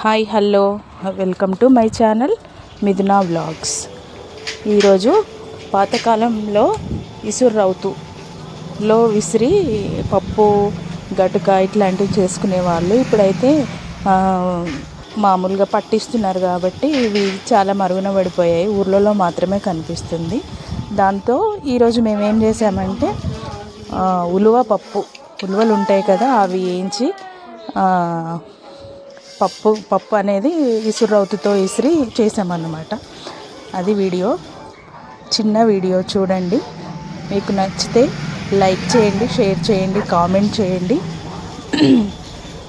Hi hello. Welcome to my channel Mithuna vlogs. ఈరోజు పాతకాలంలో ఇసురవుతులో విసిరి పప్పు గటుక ఇట్లాంటివి చేసుకునేవాళ్ళు. ఇప్పుడైతే మామూలుగా పట్టిస్తున్నారు కాబట్టి ఇవి చాలా మరుగున పడిపోయాయి. ఊర్లలో మాత్రమే కనిపిస్తుంది. దాంతో ఈరోజు మేమేం చేసామంటే ఉలువ పప్పు ఉలువలు ఉంటాయి కదా అవి వేయించి పప్పు పప్పు అనేది ఇసురవుతుతో ఇసిరి చేసామన్నమాట. అది వీడియో. చిన్న వీడియో చూడండి. మీకు నచ్చితే లైక్ చేయండి షేర్ చేయండి కామెంట్ చేయండి.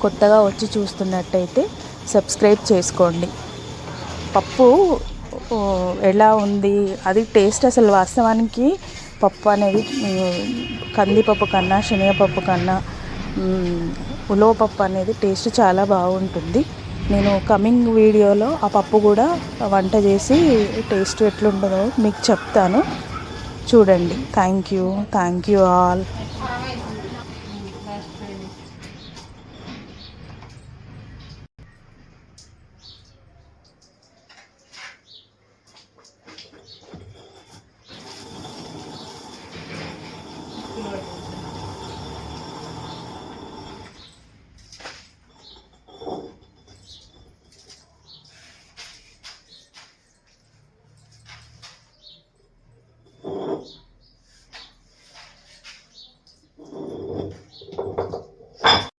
కొత్తగా వచ్చి చూస్తున్నట్టయితే సబ్స్క్రైబ్ చేసుకోండి. పప్పు ఎలా ఉంది? అది టేస్ట్ అసలు వాస్తవానికి పప్పు అనేది కందిపప్పు కన్నా శనగపప్పు కన్నా ఉమ్, ఉలవ పప్పు అనేది టేస్ట్ చాలా బాగుంటుంది. నేను కమింగ్ వీడియోలో ఆ పప్పు కూడా వంట చేసి టేస్ట్ ఎట్లుంటుందో మీకు చెప్తాను. చూడండి. Thank you thank you all